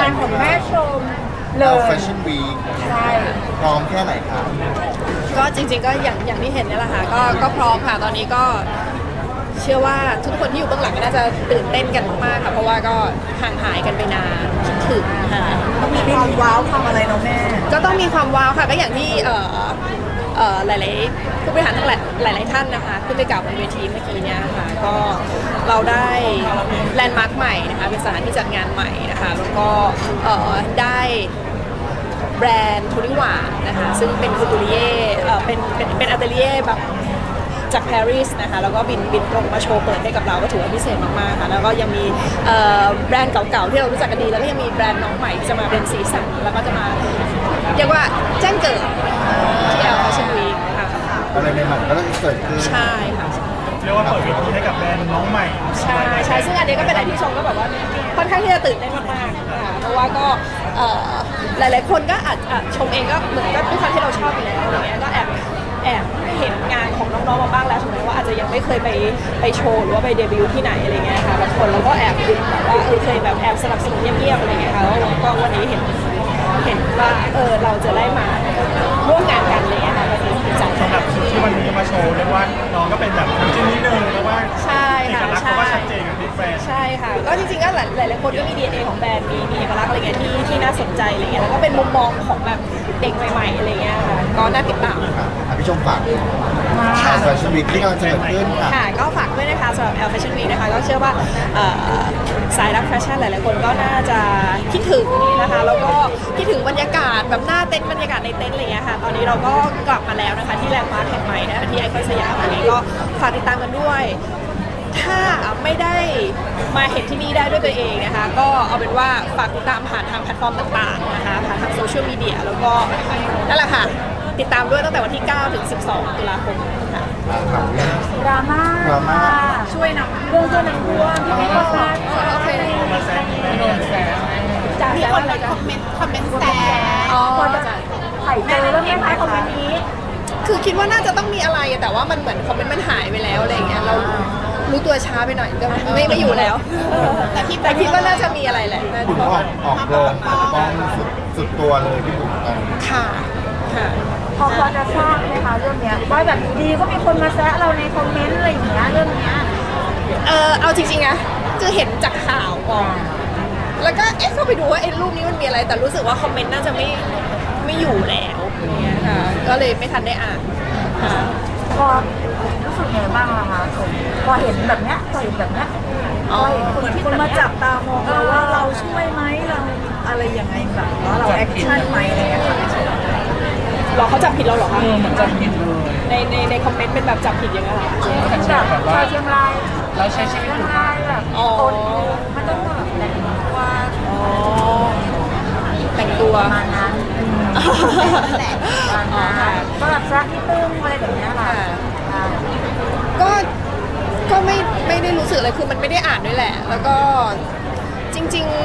งานของแม่ชมเลเรายแฟชั่นวีคใช่พร้อมแค่ไหนครับก็จริงๆก็อย่างอย่างที่เห็นเนี่ยแหละค่ะก็ก็พร้อมค่ะตอนนี้ก็ เชื่อว่าทุกคนที่อยู่เบื้องหลังก็น่าจะตื่นเต้นกันมากๆค่ะเพราะว่าก็ห่างหายกันไปนานคิดถึงค่ะ ต้องมีความว้าวความอะไรเนาะแม่ ก็ต้องมีความว้าวค่ะก็อย่างที่เอ่อเอ่อ หลายๆผู้บริหารทั้งหลายหลาย ๆ ท่านนะคะขึ้นไปกล่าวบนเวทีเมื่อกี้เนี่ยค่ะก็เราได้แลนด์มาร์คใหม่นะคะเป็นสถานที่จัดงานใหม่นะคะแล้วก็ได้แบรนด์ทูริวานะคะซึ่งเป็นคูตูริเย่เอ่อเป็นเป็นเป็นอัตเลียแบบ จากปารีสนะคะแล้วก็บินบินตรงมาโชว์เปิดให้กับเราก็ถือว่าพิเศษมากๆค่ะแล้วก็ยังมีเอ่อแบรนด์เก่าๆที่เรารู้จักกันดีแล้วก็ยังมีแบรนด์น้องใหม่ที่จะมาเป็นสีสันแล้วก็จะมาเรียกว่าแจ้งเกิดที่แอลฟาชั่นวีคค่ะอะไรใหม่ๆก็ต้องเกิดขึ้นใช่ค่ะเรียกว่าเปิดเวทีให้กับแบรนด์น้องใหม่ใช่ใช่ซึ่งอันนี้ก็เป็นอะไรที่ชมก็แบบว่าค่อนข้างที่จะตื่นเต้นมากๆค่ะเพราะว่าก็เอ่อหลายๆคนก็อาจอาจชมเองก็เหมือนก็ด้วยความที่เราชอบอยู่แล้วอะไรเงี้ยก็แอบแอบ เห็นงานของน้องๆมาบ้างแล้วถึงแม้ว่าอาจจะยังไม่เคยไปไปโชว์หรือว่าไปเดบิวต์ที่ไหนอะไรเงี้ยค่ะบางคนเราก็แอบดูแบบว่าเออเคยแบบแอบสนับสนุนเงียบๆอะไรเงี้ยค่ะแล้วก็วันนี้เห็นเห็นว่าเออเราจะได้มาร่วมงานกันอะไรเงี้ยค่ะวันนี้ดีใจสำหรับที่วันนี้มาโชว์เรียกว่าน้องก็เป็นแบบน้ำจิ้มนิดนึงแล้วว่าใช่เอกค่ะลักษณ์ใช่เขาก็ชัดเจนกับที่แฟน ใช่ค่ะ ก็จริงๆก็หลายหลายๆคนก็มี DNA ของแบรนด์มีมีเอกลักษณ์อะไรเงี้ยที่ที่น่าสนใจอะไรเงี้ยแล้วก็เป็นมุมมองของแบบเด็กใหม่ๆอะไรเงี้ยค่ะ ก็น่าติดตามครับอะพี่ชมฝากแฟชั่นวีคที่กำลังจะเกิดขึ้นค่ะ ค่ะก็ฝากด้วยนะคะสำหรับ L Fashion Week นะคะก็เชื่อว่าเอ่อสายรักแฟชั่นหลายๆคนก็น่าจะคิดถึงนะคะแล้วก็คิดถึงบรรยากาศแบบหน้าเต็นท์บรรยากาศในเต็นท์อะไรเงี้ยค่ะตอนนี้เราก็กลับมาแล้วนะคะที่แลนด์มาร์คแห่งใหม่นะคะที่ไอคอนสยามอันนี้ก็ฝากติดตามกันด้วย ถ้าไม่ได้มาเห็นที่นี่ได้ด้วยตัวเองนะคะ ก็เอาเป็นว่าฝากติดตามผ่านทางแพลตฟอร์มต่างๆนะคะผ่านทางโซเชียลมีเดียแล้วก็นั่นแหละค่ะ ติดตามด้วยตั้งแต่วันที่ 9 ถึง 12 ตุลาคมค่ะครับดราม่าดราม่า ช่วยนำเรื่องช่วยนำท่วมที่ไม่ก็ซัดโอเคมาแซงไม่โดนแซงจากมีแต่คว่านอะไรมากันคอมเมนต์คอมเมนต์แซงอ๋อคนจะจ้ะไข่เจอแล้วไหมคะคอมเมนต์นี้ คือคิดว่าน่าจะต้องมีอะไรอะแต่ว่ามันเหมือนคอมเมนต์มันหายไปแล้วอะไรอย่างเงี้ยเรารู้ตัวช้าไปหน่อยก็ไม่ไม่อยู่แล้ว แต่คิดแต่คิดว่าน่าจะมีอะไรแหละน่าคุณจะออกออกโรงปกป้องสุดสุดตัวเลยพี่บุ๋มตอนนี้ค่ะค่ะ พอพอจะทราบไหมคะเรื่องเนี้ยว่าแบบอยู่ดีก็มีคนมาแซะเราในคอมเมนต์อะไรอย่างเงี้ยเรื่องเนี้ยเออเอาจริงๆนะคือเห็นจากข่าวก่อน แล้วก็เอ๊ะเข้าไปดูว่าไอ้รูปนี้มันมีอะไร แต่รู้สึกว่าคอมเมนต์น่าจะไม่ไม่อยู่แล้วอย่างเงี้ยค่ะก็เลยไม่ทันได้อ่านค่ะพอรู้สึกไงบ้างล่ะคะพอเห็นแบบเนี้ยพอเห็นแบบเนี้ยพอเห็นคนคนมาจับตามองเราว่าเราช่วยไหมเราอะไรยังไงแบบว่าเราแอคชั่นไหมอะไรอย่างเงี้ยค่ะ หรอเขาจับผิดเราเหรอคะเหมือนจับผิดในในในคอมเมนต์เป็นแบบจับผิดยังไงคะแบบชาวเชียงรายเราใช้ชีวิตเชียงรายแบบอ๋อตนมันต้องแบบแต่งตัวอ๋อแต่งตัวประมาณนั้นแหละประมาณนั้นก็แบบซักนิดนึงอะไรแบบเนี้ยค่ะใช่ก็ก็ไม่ไม่ได้รู้สึกอะไรคือมันไม่ได้อ่านด้วยแหละ แล้วก็จริง ๆ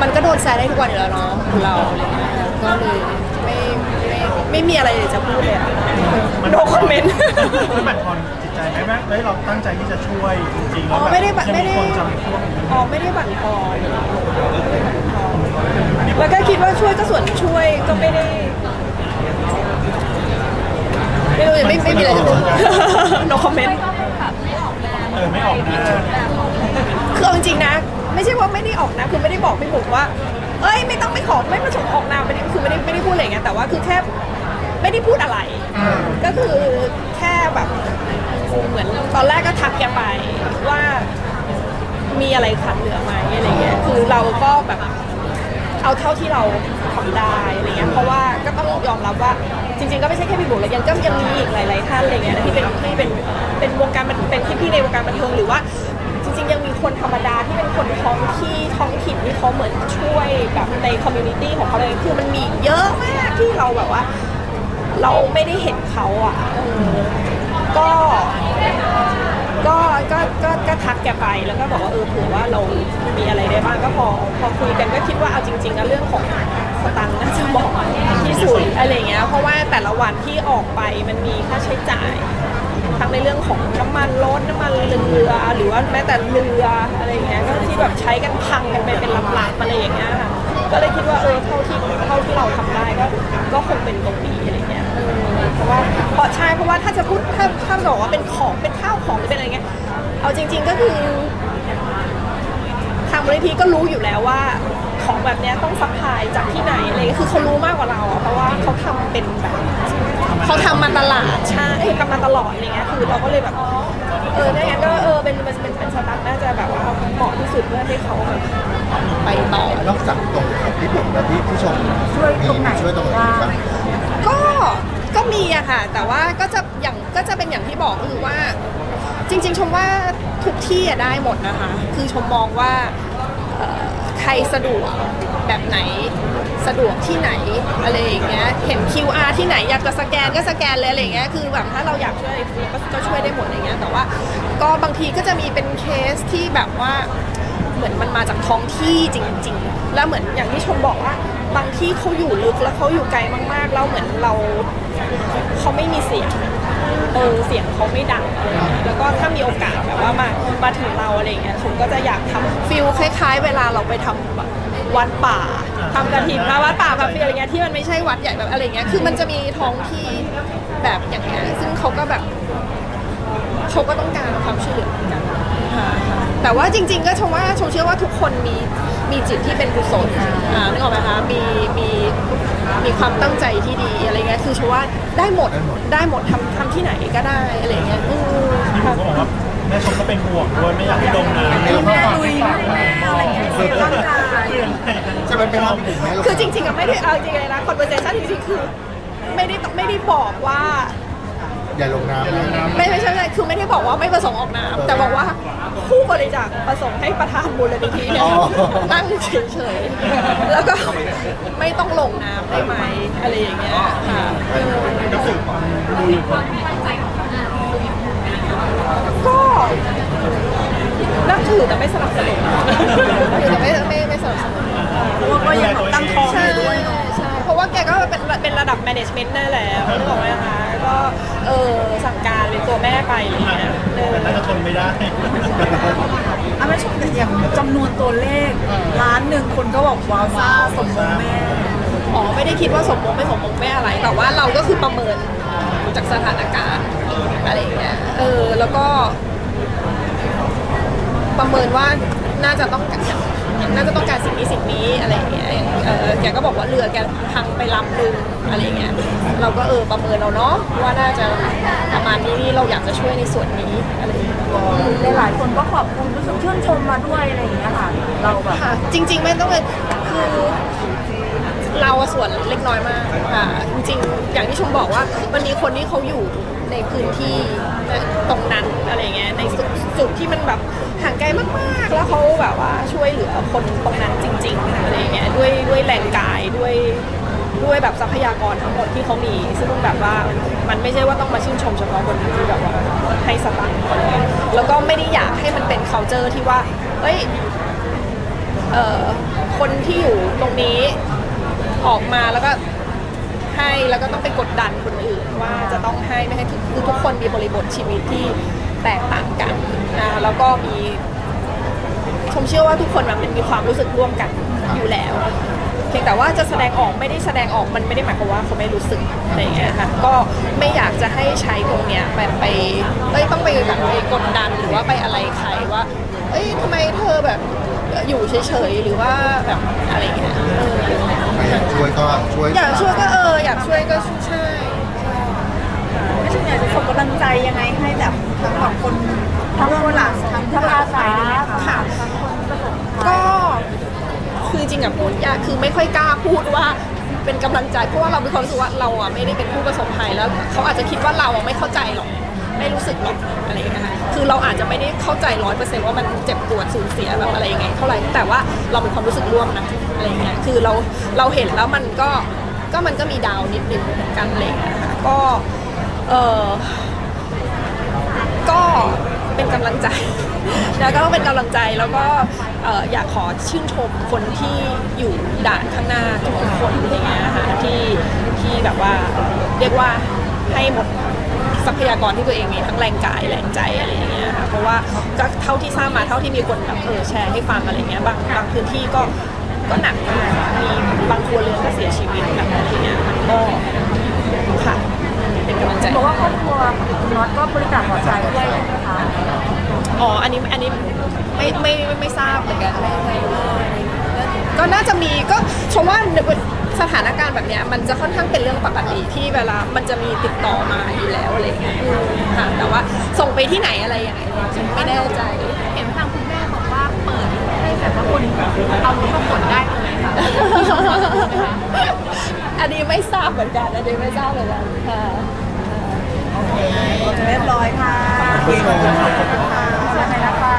มันก็โดนแซะได้ทุกวันอยู่แล้วเนาะของเราอะไรเงี้ย ก็เลยไม่ไม่ไม่มีอะไรเลยจะพูดเลยอะ no comment มันบั่นทอนจิตใจไหมแม่เฮ้ยเราตั้งใจที่จะช่วยจริงๆอ๋แล้วอแบบไม่ได้บั่นยังไม่มีได้คนจำพวกนี้อ๋อไม่ได้บั่นทอนแล้วก็คิดว่าช่วยก็ส่วนช่วยก็ไม่ได้ ไม่รู้ไม่ไม่มีอะไรจะพูด no comment เออไม่ออกนะคือเอาจริงๆนะ ไม่ใช่ว่าไม่ได้ออกนะ คือไม่ได้บอกพี่บุ๋มว่า เอ้ยไม่ต้องไม่ขอไม่ประสงค์ออกนามไม่ได้คือไม่ได้ไม่ได้พูดอะไรเงี้ยแต่ว่าคือแค่ไม่ได้พูดอะไร ก็คือแค่แบบเหมือนตอนแรกก็ทักแกไปว่ามีอะไรขัดเหลือไหมอะไรเงี้ยคือเราก็แบบเอาเท่าที่เราทำได้อะไรเงี้ยเพราะว่าก็ต้องยอมรับว่าจริง ๆ ก็ไม่ใช่แค่พี่บุ๋มเลยยังก็ยังมีอีกหลายๆท่านอะไรเงี้ยที่เป็นที่เป็นเป็นวงการมันเป็นพี่ๆในวงการบันเทิงหรือว่า ริง ๆ ยังมีคนธรรมดาที่เป็นคนท้องที่ท้องถิ่นที่เขาเหมือนช่วยแบบในคอมมูนิตี้ของเขาเลยคือมันมีเยอะมากที่เราแบบว่า เราไม่ได้เห็นเขาอะเออก็ก็ก็ก็ก็ทักแกไปแล้วก็บอกว่าเออเผื่อว่าเรามีอะไรได้บ้างก็พอพอคุยกันก็คิดว่าเอาจริงๆนะเรื่องของสตังค์น่าจะเหมาะที่สุดอะไรเงี้ยเพราะว่าแต่ละวันที่ออกไปมันมีค่าใช้จ่าย ทั้งในเรื่องของน้ำมันรถน้ำมันเรือหรือว่าแม้แต่เรืออะไรอย่างเงี้ยก็ที่แบบใช้กันพังกันไปเป็นลำๆอะไรอย่างเงี้ยค่ะก็เลยคิดว่าเออเท่าที่เท่าที่เราทำได้ก็ก็คงเป็นตรงนี้อะไรเงี้ยเพราะว่าเพราะใช่เพราะว่าถ้าจะพูดถ้าถ้าบอกว่าเป็นของเป็นข้าวของเป็นอะไรเงี้ยเอาจริง ๆก็คือทางมูลนิธิก็รู้อยู่แล้วว่าของแบบเนี้ยต้องซัพพลายจากที่ไหนอะไรคือเขารู้มากกว่าเราเพราะว่าเขาทำเป็นแบบ เขาทำมาตลาดใช่เอ้ยทำมาตลอดอะไรเงี้ยคือเราก็เลยแบบเออถ้างั้นก็เออเป็นเป็นเป็นเป็นสตาร์ทน่าจะแบบว่าเหมาะที่สุดเพื่อให้เขาแบบไปต่อ นอกจากตรงของพี่บุ๋มแล้วพี่ผู้ชมช่วยตรงไหน มีช่วยตรงไหนบ้างก็ก็มีอะค่ะ แต่ว่าก็จะอย่างก็จะเป็นอย่างที่บอกคือว่า จริง ๆ ชมว่าทุกที่อะได้หมดนะคะ คือชมมองว่าเอ่อใครสะดวกแบบไหน สะดวกที่ไหนอะไรอย่างเงี้ยเห็น QR ที่ไหนอยากจะสแกนก็สแกนเลยอะไรอย่างเงี้ยคือแบบถ้าเราอยากช่วยก็ก็ช่วยได้หมดอะไรเงี้ยแต่ว่าก็บางทีก็จะมีเป็นเคสที่แบบว่าเหมือนมันมาจากท้องที่จริง ๆ แล้วเหมือนอย่างที่ชมบอกว่า บางที่เขาอยู่ลึกแล้วเขาอยู่ไกลมากๆแล้วเหมือนเราเขาไม่มีเสียงเออเสียงเขาไม่ดังอะไรอย่างเงี้ยแล้วก็ถ้ามีโอกาสแบบว่ามามาถึงเราอะไรอย่างเงี้ยชมก็จะอยากทำฟิลคล้าย ๆ เวลาเราไปทำแบบวัดป่า ทำกระถิ่นมาวัดป่าแบบฟิลอะไรเงี้ยที่มันไม่ใช่วัดใหญ่แบบอะไรเงี้ยคือมันจะมีท้องที่แบบอย่างเงี้ยซึ่งเขาก็แบบเขาก็ต้องการความช่วยเหลือเหมือนกันค่ะแต่ว่าจริง ๆ ก็ชมว่าชมเชื่อว่าทุกคนมีมีจิตที่เป็นกุศลอ่านึกออกไหมคะมีมีมีความตั้งใจที่ดีอะไรเงี้ยคือชมว่าได้หมดได้หมดทำทำที่ไหนก็ได้อะไรเงี้ยอืมพี่บุ๋ค่ะมก็บอกว่าแม่ชมก็เป็นห่วงด้วยไม่อยากให้ลงน้ำ จะเป็นไปห้ามพี่บุ๋มไหมลูกคือจริงๆอะไม่ได้เอาจริงๆเลยนะ conversation จริงๆคือไม่ได้ไม่ได้บอกว่าอย่าลงน้ำนะไม่ไม่ใช่ไม่ใช่คือไม่ได้บอกว่าไม่ประสงค์ออกนามแต่บอกว่าผู้บริจาคประสงค์ให้ประธานมูลนิธิเนี่ยอ๋อ นั่งเฉยๆแล้วก็ไม่ต้องลงน้ำได้ไหมอะไรอย่างเงี้ยค่ะเออก็คือดูอยู่คนก็นับถือแต่ไม่สนับสนุนนับถือแต่ไม่ไม่ไม่สนับสนุน เพราะว่าก็ยังตั้งท้องใช่อยู่ด้วยเนาะใช่เพราะว่าแกก็เป็นเป็นระดับ management ได้แล้วนึกออกไหมคะก็เออสั่งการเป็นตัวแม่ไปอะไรอย่างเงี้ยเออแต่น่าจะทนไม่ได้ อะแม่ชมแต่อย่างจำนวนตัวเลขล้านหนึ่งคนก็บอกว้าวซ่าสมมงแม่ อ๋อไม่ได้คิดว่าสมมงไม่สมมงไม่อะไร แต่ว่าเราก็คือประเมินจากสถานการณ์อะไรอย่างเงี้ยเออแล้วก็ ประเมินว่าน่าจะต้องการ น่าจะต้องการสิ่งนี้สิ่งนี้อะไรอย่างเงี้ยเออแกก็บอกว่าเรือแกพังไปลำนึงอะไรอย่างเงี้ยเราก็เออประเมินเราเนาะว่าน่าจะประมาณนี้เราอยากจะช่วยในส่วนนี้อะไรอย่างเงี้ย หลายๆคนก็ขอบคุณรู้สึกชื่นชมมาด้วยอะไรอย่างเงี้ยค่ะ เราแบบค่ะจริงๆไม่ต้องเลยคือเราอะส่วนเล็กน้อยมากค่ะจริงๆอย่างที่ชมบอกว่ามันมีคนที่เขาอยู่ในพื้นที่ ตรงนั้นอะไรเงี้ยในจุดจุดที่มันแบบห่างไกลมากๆ แล้วเขาแบบว่าช่วยเหลือคนตรงนั้นจริงๆอะไรเงี้ยด้วยด้วยแรงกายด้วยด้วยแบบทรัพยากรทั้งหมดที่เขามี ซึ่งแบบว่ามันไม่ใช่ว่าต้องมาชื่นชมเฉพาะคนที่แบบว่าให้สตังค์อะไรเงี้แล้วก็ไม่ได้อยากให้มันเป็น culture ที่ว่าเอ้ยเอ่อคนที่อยู่ตรงนี้ออกมาแล้วก็ ให้แล้วก็ต้องไปกดดันคนอื่นว่าจะต้องให้ไม่ให้ทุกคือทุกคนมีบริบทชีวิตที่แตกต่างกันนะแล้วก็มีชมเชื่อว่าทุกคนมันมีความรู้สึกร่วมกันอยู่แล้ว เพียงแต่ว่าจะแสดงออกไม่ได้แสดงออกมันไม่ได้หมายความว่าเขาไม่รู้สึกอะไรอย่างเงี้ยค่ะก็ไม่อยากจะให้ใช้ตรงเนี้ยไปไปเอ้ยต้องไปแบบไปกดดันหรือว่าไปอะไรใครว่า เอ้ยทำไมเธอแบบอยู่เฉยๆหรือว่าแบบอะไรอย่างเงี้ยเอออยากช่วยก็ช่วย อยากช่วยก็เออ อยากช่วยก็ช่ไม่ใช่อยากจะส่งกำลังใจยังไงให้แบบทั้งแบบคนทั้งคนหลังทั้งทั้งอาสาค่ะก็คือจริงอะพูดยากคือไม่ค่อยกล้าพูดว่าเป็นกำลังใจเพราะว่าเรามีความรู้สึกว่าเราอะไม่ได้เป็นผู้ประสบภัยแล้ว เขาอาจจะคิดว่าเราอะไม่เข้าใจหรอกไม่รู้สึกหรอกอะไรอย่างเงี้ยคือเราอาจจะไม่ได้เข้าใจร้อยเปอร์เซ็นต์ว่ามันเจ็บปวดสูญเสียแบบอะไรยังไงเท่าไหร่แต่ว่าเราเป็นความรู้สึกร่วมนะอะไรอย่างเงี้ยคือเราเราเห็นแล้วมันก็ ก็มันก็มีดาวนิดนึงเหมือนกันอะไรอย่างเลยนะคะก็เออก็เป็นกำลังใจ แล้วก็เป็นกำลังใจแล้วก็เอ่ออยากขอชื่นชมคนที่อยู่ด่านข้างหน้าทุกคนอะไรเงี้ยค่ะที่ที่แบบว่าเรียกว่าให้หมดทรัพยากรที่ตัวเองมีทั้งแรงกายแรงใจอะไรอย่างเงี้ยค่ะเพราะว่าก็เท่าที่ทราบมาเท่าที่มีคนแบบเออแชร์ให้ฟังอะไรเงี้ยบางบางพื้นที่ก็ก็หนักมากมีบางครัวเรือนก็เสียชีวิต ก็ค่ะเป็นกำลังใจ บอกว่าครอบครัวคุณน็อตก็บริจาคหัวใจด้วยใช่ไหมคะอ๋อ อันนี้ อันนี้ไม่ไม่ไม่ไม่ทราบเหมือนกันไม่ไม่ก็น่าจะมีก็ชมว่าสถานการณ์แบบเนี้ยมันจะค่อนข้างเป็นเรื่องปกติที่เวลามันจะมีติดต่อมาอยู่แล้วอะไรเงี้ยอืมค่ะแต่ว่าส่งไปที่ไหนอะไรยังไงฉันไม่แน่ใจ เห็นทางคุณ แบบว่าคนเอารถมาขนได้เลยค่ะอันนี้ไม่ทราบเหมือนกัน อันนี้ไม่ทราบเหมือนกันค่ะเรียบร้อยค่ะผู้ชมใช่ไหมนะคะ